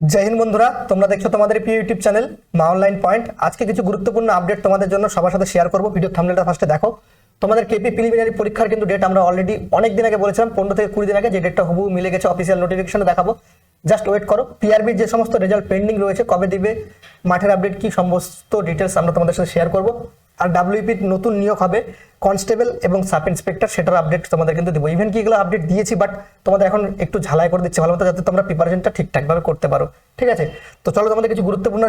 জয় হিন্দ বন্ধুরা, তোমরা দেখছ তোমাদের প্রিয় YouTube channel Maa online point. আজকে কিছু গুরুত্বপূর্ণ আপডেট তোমাদের জন্য সবার সাথে শেয়ার করব। ভিডিও থামলেটা ফার্স্টে দেখো। তোমাদের কেপি প্রিলিমিনারি পরীক্ষার কিন্তু ডেট আমরা অলরেডি অনেক দিন আগে বলেছিলাম, পনেরো থেকে কুড়ি দিন আগে যে ডেটটা হবু মিলে গেছে অফিসিয়াল নোটিফিকেশনে দেখাবো। জাস্ট ওয়েট করো। পিআরবির যে সমস্ত রেজাল্ট পেন্ডিং রয়েছে, কবে দিবে, মাঠের আপডেট কি, সমস্ত ডিটেলস আমরা তোমাদের সাথে শেয়ার করব। আর ডাব্লিউপির নতুন নিয়োগ হবে। কনস্টেবল এবং সাব ইন্সপেক্টর সেটার আপডেট তোমাদের কিন্তু দেবো। ইভেন কি এগুলো আপডেট দিয়েছি বাট তোমাদের এখন একটু ঝালাই করে দিচ্ছি ভালো মতো, যাতে তোমরা প্রিপারেশনটা ঠিকঠাকভাবে করতে পারো। ঠিক আছে? তো চলো তোমাদের কিছু গুরুত্বপূর্ণ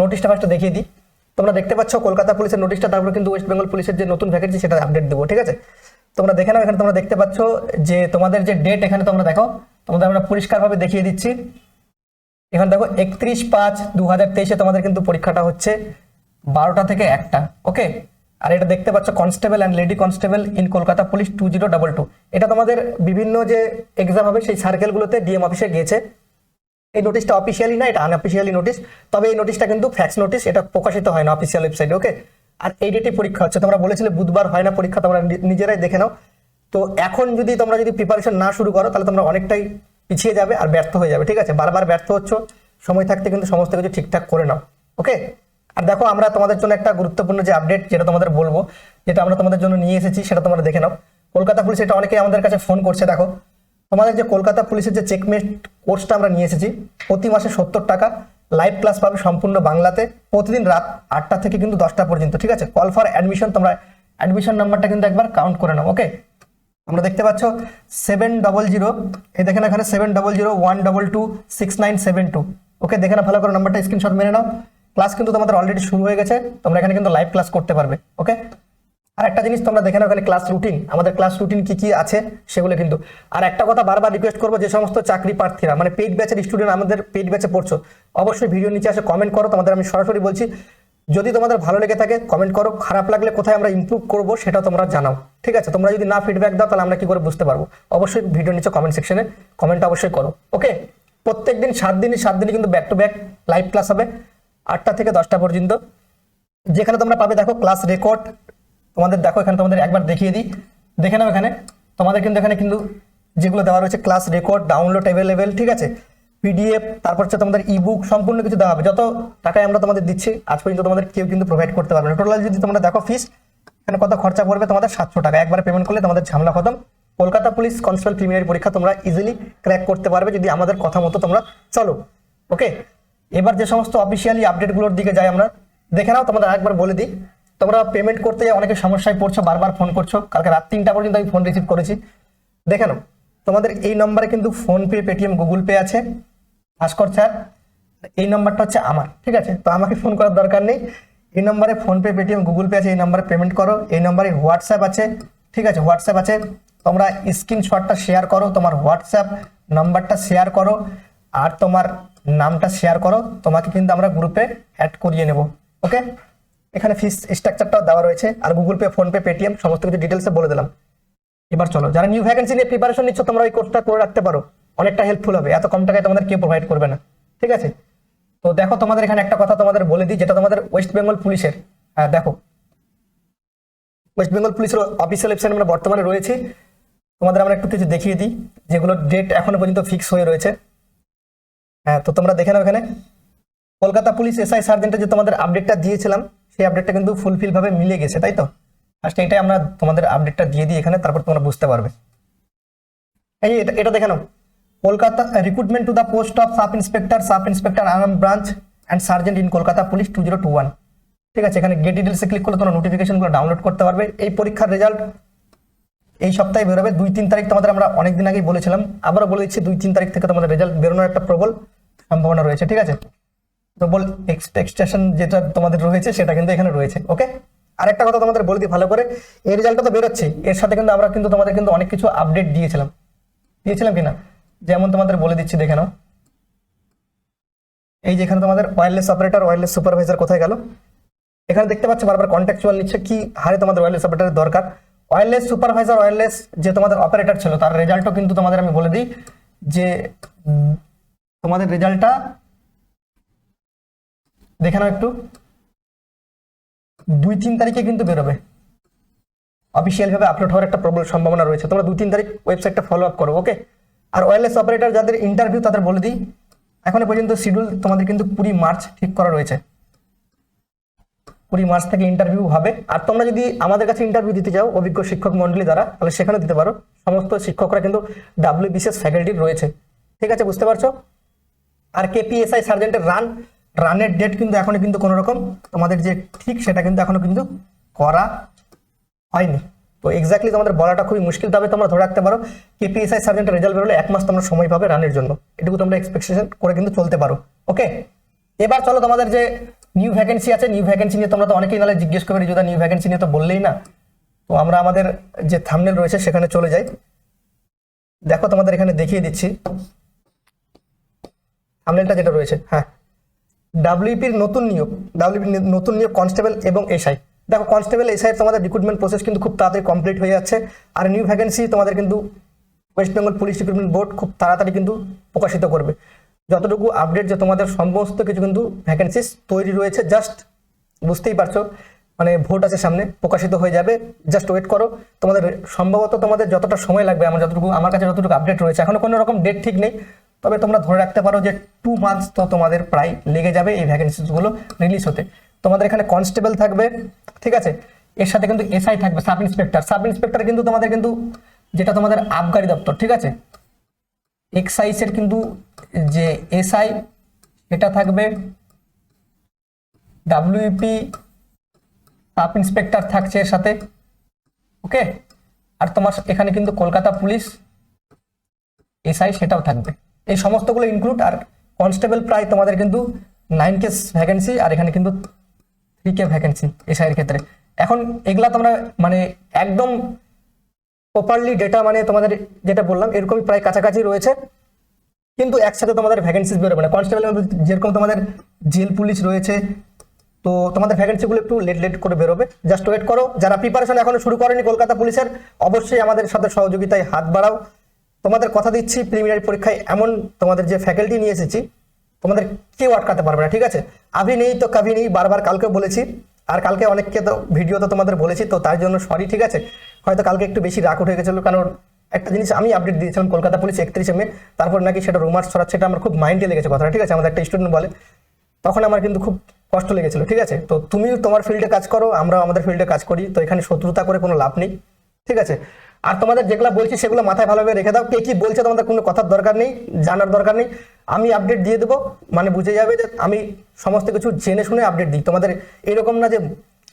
নোটিশটা ফার্স্টে দেখিয়ে দিই। তোমরা দেখতে পাচ্ছ, কলকাতা পুলিশের নোটিশটা তারপরে কিন্তু ওয়েস্ট বেঙ্গল পুলিশের যে নতুন ভ্যাকেন্সি সেটা আপডেট দেবো। ঠিক আছে? তোমরা দেখে নাও, এখানে তোমরা দেখতে পাচ্ছ যে তোমাদের যে ডেট এখানে তোমরা দেখো, তোমাদের আমরা পরিষ্কারভাবে দেখিয়ে দিচ্ছি। এখানে দেখো, একত্রিশ পাঁচ দু হাজার তেইশে তোমাদের কিন্তু পরীক্ষাটা হচ্ছে। বারোটা থেকে একটা ওকে আর এটা দেখতে পাচ্ছ constable and lady constable in Kolkata police two zero double two এটা তোমাদের বিভিন্ন যে এক্সাম হবে, সেই সার্কেলগুলোতে ডিএম অফিসে গিয়েছে। এই নোটিশটা অফিসিয়ালি না, এটা আনঅফিসিয়ালি নোটিশ তবে এই নোটিশটা কিন্তু ফ্যাক্স নোটিশ এটা প্রকাশিত হয় না অফিসিয়াল ওয়েবসাইটে ওকে আর এই ডেটে পরীক্ষা হচ্ছে, তোমরা বলেছিলে বুধবার হয় না পরীক্ষা, তোমরা নিজেরাই দেখে নাও। তো এখন যদি তোমরা যদি প্রিপারেশন না শুরু করো, তাহলে তোমরা অনেকটাই পিছিয়ে যাবে আর ব্যর্থ হয়ে যাবে, ঠিক আছে? বারবার ব্যর্থ হচ্ছ, সময় থাকতে কিন্তু সমস্ত কিছু ঠিকঠাক করে নাও ওকে আর দেখো, আমরা তোমাদের জন্য একটা গুরুত্বপূর্ণ যে আপডেট যেটা তোমাদের বলব, যেটা আমরা তোমাদের জন্য নিয়ে এসেছি, সেটা তোমরা দেখে নাও। কলকাতা পুলিশ এটা অনেকেই আমাদের কাছে ফোন করছে, দেখো। তোমাদের যে কলকাতা পুলিশের যে চেকমেট কোর্সটা আমরা নিয়ে এসেছি, প্রতি মাসে সত্তর টাকা লাইভ ক্লাস পাবে সম্পূর্ণ বাংলাতে, প্রতিদিন রাত আটটা থেকে কিন্তু দশটা পর্যন্ত, ঠিক আছে? কল ফর অ্যাডমিশন তোমরা অ্যাডমিশন নাম্বারটা কিন্তু একবার কাউন্ট করে নাও ওকে আমরা দেখতে পাচ্ছ সেভেন ডবল জিরো এই দেখেন এখানে seven double zero one double two six nine seven two okay দেখে না ভালো করে নাম্বারটা স্ক্রিনশট মেরে নাও। ক্লাস কিন্তু তোমাদের অলরেডি শুরু হয়ে গেছে, তোমরা এখানে কিন্তু লাইভ ক্লাস করতে পারবে ওকে আর একটা জিনিস তোমরা দেখে নাও এখানে ক্লাস রুটিন আমাদের ক্লাস রুটিন কি কি আছে সেগুলো কিন্তু। আর একটা কথা বারবার রিকোয়েস্ট করব যে সমস্ত চাকরি প্রার্থীরা মানে পেইড ব্যাচের স্টুডেন্ট আমাদের পেইড ব্যাচে পড়ছো, অবশ্যই ভিডিও নিচে আসে কমেন্ট করো, তোমাদের আমি সরাসরি বলছি, যদি তোমাদের ভালো লেগে থাকে কমেন্ট করো, খারাপ লাগলে কোথায় আমরা ইমপ্রুভ করব সেটা তোমরা জানাও, ঠিক আছে? তোমরা যদি না ফিডব্যাক দাও, তাহলে আমরা কি করে বুঝতে পারব? অবশ্যই ভিডিও নিচে কমেন্ট সেকশনে কমেন্ট অবশ্যই করো ওকে প্রত্যেক দিন সাত দিনই সাত দিনই কিন্তু back to back live class হবে। আটটা থেকে দশটা পর্যন্ত। যেখানে তোমরা পাবে, দেখো ক্লাস রেকর্ড তোমাদের, দেখো, এখানে তোমাদের একবার দেখিয়ে দিই। দেখে নাও এখানে। তোমাদের কিন্তু এখানে কিন্তু যেগুলো দেওয়া রয়েছে ক্লাস রেকর্ড ডাউনলোড অ্যাভেলেবেল ঠিক আছে? পিডিএফ তারপর হচ্ছে তোমাদের ইবুক সম্পূর্ণ কিছু দেওয়া হবে। যত টাকায় আমরা তোমাদের দিচ্ছি, আজ পর্যন্ত তোমাদের কেউ কিন্তু প্রোভাইড করতে পারবে না। টোটাল যদি তোমরা দেখো ফিস এখানে কত খরচা পড়বে? তোমাদের সাতশো টাকা। একবার পেমেন্ট করলে তোমাদের ঝামেলা খতম। কলকাতা পুলিশ কনস্টেবল প্রিমিয়ারি পরীক্ষা তোমরা ইজিলি ক্র্যাক করতে পারবে যদি আমাদের কথা মতো তোমরা চলো। ওকে এবার যে সমস্ত অফিসিয়ালি আপডেটগুলোর দিকে যাই আমরা, দেখে নাও, তোমাদের একবার বলে দিই। তোমরা পেমেন্ট করতে অনেকে সমস্যায় পড়ছো, বারবার ফোন করছ। কালকে রাত তিনটা পর্যন্ত আমি ফোন রিসিভ করেছি। দেখে নাও, তোমাদের এই নম্বরে কিন্তু ফোনপে পেটিএম গুগল পে আছে। ভাস্কর স্যার এই নাম্বারটা হচ্ছে আমার, ঠিক আছে? তো আমাকে ফোন করার দরকার নেই। এই নম্বরে ফোনপে পেটিএম গুগল পে আছে, এই নম্বরে পেমেন্ট করো। এই নম্বরে হোয়াটসঅ্যাপ আছে, ঠিক আছে? হোয়াটসঅ্যাপ আছে। তোমরা স্ক্রিনশটটা শেয়ার করো, তোমার হোয়াটসঅ্যাপ নাম্বারটা শেয়ার করো। আর তোমার নামটা শেয়ার করো, তোমাকে কিন্তু আমরা গ্রুপে অ্যাড করিয়ে নেব ওকে এখানে ফিস স্ট্রাকচারটাও দেওয়া রয়েছে, আর গুগল পে ফোনপে পেটিএম সমস্ত কিছু ডিটেলসে বলে দিলাম। এবার চলো, যারা নিউ ভ্যাকেন্সি নিয়ে প্রিপারেশন নিচ্ছ, তোমরা ওই কোর্সটা করে রাখতে পারো, অনেকটা হেল্পফুল হবে, এত কম টাকায় তোমাদের কেউ প্রোভাইড করবে না, ঠিক আছে? তো দেখো তোমাদের এখানে একটা কথা তোমাদের বলে দিই, যেটা তোমাদের ওয়েস্ট বেঙ্গল পুলিশের হ্যাঁ দেখো। ওয়েস্ট বেঙ্গল পুলিশের অফিসিয়াল ওয়েবসাইট আমরা বর্তমানে রয়েছি, তোমাদের আমরা একটু কিছু দেখিয়ে দিই, যেগুলো ডেট এখনও পর্যন্ত ফিক্স হয়ে রয়েছে। হ্যাঁ তো তোমরা দেখে নাও এখানে। কলকাতা পুলিশ এসআই সার্জেন্টে যে তোমাদের আপডেটটা দিয়েছিলাম, সেই আপডেটটা কিন্তু ফুলফিল ভাবে মিলে গেছে, তাই তো? ফার্স্ট এটাই আমরা তোমাদের আপডেটটা দিয়ে দিই এখানে, তারপর তোমরা বুঝতে পারবে। এই এটা এটা দেখে নাও। Kolkata recruitment to the post of sub inspector sub inspector armed branch and sergeant in Kolkata police two zero two one ঠিক আছে, এখানে গেট ডিটেলসে ক্লিক করলে তোমরা নোটিফিকেশনগুলো ডাউনলোড করতে পারবে। এই পরীক্ষার রেজাল্ট এই সপ্তাহে বেরোবে। দুই তিন তারিখ তোমাদের আমরা অনেকদিন আগেই বলেছিলাম। আবারও বলে দিচ্ছি, দুই তিন তারিখ থেকে তোমাদের রেজাল্ট বেরোনোর একটা প্রবল সম্ভাবনা রয়েছে, ঠিক আছে? প্রবল এক্সপেকটেশন যেটা তোমাদের রয়েছে সেটা কিন্তু এখানে রয়েছে ওকে আরেকটা কথা তোমাদের বলে দিই ভালো করে, এই রেজাল্টটা তো বেরোচ্ছে, এর সাথে কিন্তু আমরা কিন্তু তোমাদের কিন্তু অনেক কিছু আপডেট দিয়েছিলাম দিয়েছিলাম কিনা? যেমন তোমাদের বলে দিচ্ছি, দেখে নাও। এই যেখানে তোমাদের ওয়্যারলেস অপারেটর ওয়্যারলেস সুপারভাইজার কোথায় গেল? এখানে দেখতে পাচ্ছ, বারবার কন্ট্যাকচুয়াল নিচ্ছে, কি হারে তোমাদের ওয়্যারলেস অপারেটরের দরকার? ওয়্যারলেস সুপারভাইজার ওয়্যারলেস যে তোমাদের অপারেটর ছিল, তার রেজাল্টও কিন্তু তোমাদের আমি বলে দিই যে তোমাদের রেজাল্টটা দেখে নাও একটু। দুই তিন তারিখে কিন্তু বেরোবে। অফিসিয়াল ভাবে আপলোড হওয়ার একটা প্রবল সম্ভাবনা রয়েছে। তোমরা দুই তিন তারিখ ওয়েবসাইটটা ফলো আপ করো ওকে আর ওয়্যারলেস অপারেটর যাদের ইন্টারভিউ তাদের বলে দিই, এখনও পর্যন্ত শিডিউল তোমাদের কিন্তু কুড়ি মার্চ ঠিক করা রয়েছে। কুড়ি মার্চ থেকে ইন্টারভিউ হবে। আর তোমরা যদি আমাদের কাছে ইন্টারভিউ দিতে চাও, অভিজ্ঞ শিক্ষক মন্ডলী দ্বারা তাহলে সেখানে দিতে পারো। সমস্ত শিক্ষকরা কিন্তু ডাব্লিউ বিশেষ ফ্যাকাল্টি রয়েছে। ঠিক আছে, বুঝতে পারছ? আর কেপিএসআই সার্জেন্টের রান রানের ডেট কিন্তু এখনও কিন্তু কোনো রকম, তোমাদের যে ঠিক সেটা কিন্তু এখনও কিন্তু করা হয়নি। তো এক্স্যাক্টলি তোমাদের বলাটা খুবই মুশকিল, তবে তোমরা ধরে রাখতে পারো কেপিএসআই সার্জেন্টের রেজাল্ট বেরোলে এক মাস তোমরা সময় পাবে রানের জন্য। এটুকু তোমরা এক্সপেকটেশন করে কিন্তু চলতে পারো ওকে এবার চলো তোমাদের যে নিউ ভ্যাকেন্সি আছে নিউ ভ্যাকেন্সি নিয়ে তোমরা তো অনেকেই নাহলে জিজ্ঞেস করবে যদি নিউ ভ্যাকেন্সি নিয়ে তো বললেই না। তো আমরা আমাদের যে থামনেল রয়েছে সেখানে চলে যাই। দেখো তোমাদের এখানে দেখিয়ে দিচ্ছি। থামনেলটা যেটা রয়েছে হ্যাঁ। ডাব্লিউপির নতুন নিয়োগ ডাব্লিউপির নতুন নিয়োগ কনস্টেবল এবং এসআই দেখো কনস্টেবল এসআই তোমাদের রিক্রুটমেন্ট প্রসেস কিন্তু খুব তাড়াতাড়ি কমপ্লিট হয়ে যাচ্ছে। আর নিউ ভ্যাকেন্সি তোমাদের কিন্তু West Bengal police recruitment board খুব তাড়াতাড়ি কিন্তু প্রকাশিত করবে। যতটুকু আপডেট যে তোমাদের সমস্ত কিছু কিন্তু ভ্যাকেন্সিস তৈরি রয়েছে জাস্ট বুঝতেই পারছ মানে ভোট আছে সামনে, প্রকাশিত হয়ে যাবে। জাস্ট ওয়েট করো। তোমাদের সম্ভবত তোমাদের যতটা সময় লাগবে, আমার যতটুকু আমার কাছে যতটুকু আপডেট রয়েছে, এখনও কোনো রকম ডেট ঠিক নেই। তবে তোমরা ধরে রাখতে পারো যে টু মান্থস তো তোমাদের প্রায় লেগে যাবে এই ভ্যাকেন্সিসগুলো রিলিজ হতে। তোমাদের এখানে কনস্টেবল থাকবে, ঠিক আছে? এর সাথে কিন্তু এসআই থাকবে সাব ইন্সপেক্টর সাব ইন্সপেক্টর কিন্তু তোমাদের কিন্তু যেটা তোমাদের আবগারি দপ্তর, ঠিক আছে? এক্সাইজের কিন্তু যে এসআই এটা থাকবে। ডাব্লিউপি সাব ইন্সপেক্টর থাকছে এর সাথে ওকে আর তোমার এখানে কিন্তু কলকাতা পুলিশ এসআই সেটাও থাকবে। এই সমস্তগুলো ইনক্লুড আর কনস্টেবল প্রায় তোমাদের কিন্তু নাইন কেস ভ্যাকেন্সি আর এখানে কিন্তু থ্রি কে ভ্যাকেন্সি এসআইয়ের ক্ষেত্রে। এখন এগুলা তোমরা মানে একদম প্রপারলি ডেটা মানে তোমাদের যেটা বললাম, এরকমই প্রায় কাছাকাছি রয়েছে। কিন্তু একসাথে তোমাদের ভ্যাকেন্সিস বেরোবে না। কনস্টেবল যেরকম তোমাদের জেল পুলিশ রয়েছে, তো তোমাদের ভ্যাকেন্সিগুলো একটু লেট লেট করে বেরোবে। জাস্ট ওয়েট করো। যারা প্রিপারেশন এখনও শুরু করেনি কলকাতা পুলিশের, অবশ্যই আমাদের সাথে সহযোগিতায় হাত বাড়াও। তোমাদের কথা দিচ্ছি প্রিলিমিনারি পরীক্ষায় এমন তোমাদের যে ফ্যাকাল্টি নিয়ে এসেছি, তোমাদের কেউ আটকাতে পারবে না, ঠিক আছে? আভি নেই তো কাভি নেই, বারবার কালকে বলেছি, আর কালকে অনেককে তো ভিডিও তো তোমাদের বলেছি, তো তার জন্য সরি ঠিক আছে? হয়তো কালকে একটু বেশি রাগ উঠে গেছিল, কারণ একটা জিনিস আমি আপডেট দিয়েছিলাম কলকাতা পুলিশ একত্রিশে মে, তারপর নাকি সেটা রুমার্স ছড়াচ্ছে, এটা আমার খুব মাইন্ডে লেগেছে কথাটা, ঠিক আছে? আমাদের একটা স্টুডেন্ট বলে, তখন আমার কিন্তু খুব কষ্ট লেগেছিল, ঠিক আছে? তো তুমি তোমার ফিল্ডে কাজ করো আমরা আমাদের ফিল্ডে কাজ করি, তো এখানে শত্রুতা করে কোনো লাভ নেই, ঠিক আছে? আর তোমাদের যেগুলো বলছি সেগুলো মাথায় ভালোভাবে রেখে দাও। কে কি বলছে তোমাদের কোনো কথার দরকার নেই, জানার দরকার নেই। আমি আপডেট দিয়ে দেবো মানে বুঝে যাবে যে আমি সমস্ত কিছু জেনে শুনে আপডেট দিই। তোমাদের এরকম না যে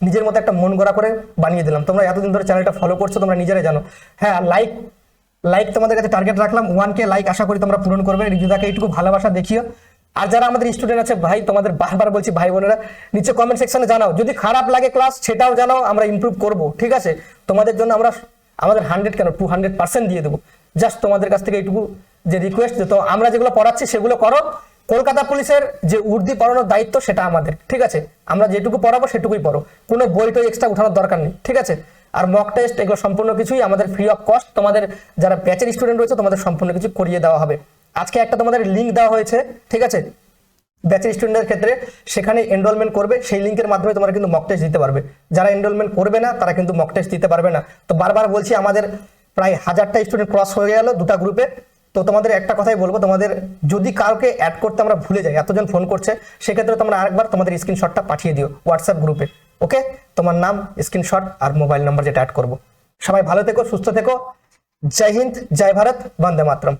নিজের মতো একটা মন গড়া করে বানিয়ে দিলাম। তোমরা এতদিন ধরে চ্যানেলটা ফলো করছ, তোমরা নিজেরাই জানো। হ্যাঁ লাইক লাইক তোমাদের কাছে টার্গেট রাখলাম। ওয়ান কে লাইক আশা করি তোমরা পূরণ করবে। রিজুদাকে এইটুকু ভালোবাসা দেখিও। আর যারা আমাদের স্টুডেন্ট আছে, ভাই, তোমাদের বারবার বলছি, ভাই বোনেরা, নিচে কমেন্ট সেকশনে জানাও। যদি খারাপ লাগে ক্লাস সেটাও জানাও, আমরা ইমপ্রুভ করব। ঠিক আছে? তোমাদের জন্য আমরা আমাদের হান্ড্রেড কেন? টু হান্ড্রেড পার্সেন্ট দিয়ে দেবো। জাস্ট তোমাদের কাছ থেকে এইটুকু যে রিকোয়েস্ট তো আমরা যেগুলো পড়াচ্ছি সেগুলো করো। কলকাতা পুলিশের যে উর্দি পড়ানোর দায়িত্ব সেটা আমাদের, ঠিক আছে? আমরা যেটুকু পড়াবো সেটুকুই পড়ো। কোনো বই টই এক্সট্রা উঠানোর দরকার নেই, ঠিক আছে? আর মক টেস্ট এগুলো সম্পূর্ণ কিছুই আমাদের ফ্রি অফ কস্ট তোমাদের যারা ব্যাচের স্টুডেন্ট রয়েছে, তোমাদের সম্পূর্ণ কিছু করিয়ে দেওয়া হবে। আজকে একটা তোমাদের লিঙ্ক দেওয়া হয়েছে, ঠিক আছে? ব্যাচের স্টুডেন্টের ক্ষেত্রে সেখানে এনরোলমেন্ট করবে, সেই লিঙ্কের মাধ্যমে তোমরা কিন্তু মক টেস্ট দিতে পারবে। যারা এনরোলমেন্ট করবে না, তারা কিন্তু মক টেস্ট দিতে পারবে না। তো বারবার বলছি, আমাদের প্রায় হাজারটা স্টুডেন্ট ক্রস হয়ে গেল দুটা গ্রুপে তো তোমাদের একটা কথাই বলব, তোমাদের যদি কাউকে অ্যাড করতে আমরা ভুলে যাই, এতজন ফোন করছে, সেক্ষেত্রে তোমরা আরেকবার তোমাদের স্ক্রিনশটটা পাঠিয়ে দিও হোয়াটসঅ্যাপ গ্রুপে ওকে তোমার নাম স্ক্রিনশট আর মোবাইল নাম্বার যেটা অ্যাড করব। সবাই ভালো থেকো, সুস্থ থেকো। জয় হিন্দ, জয় ভারত, বন্দে মাতরম।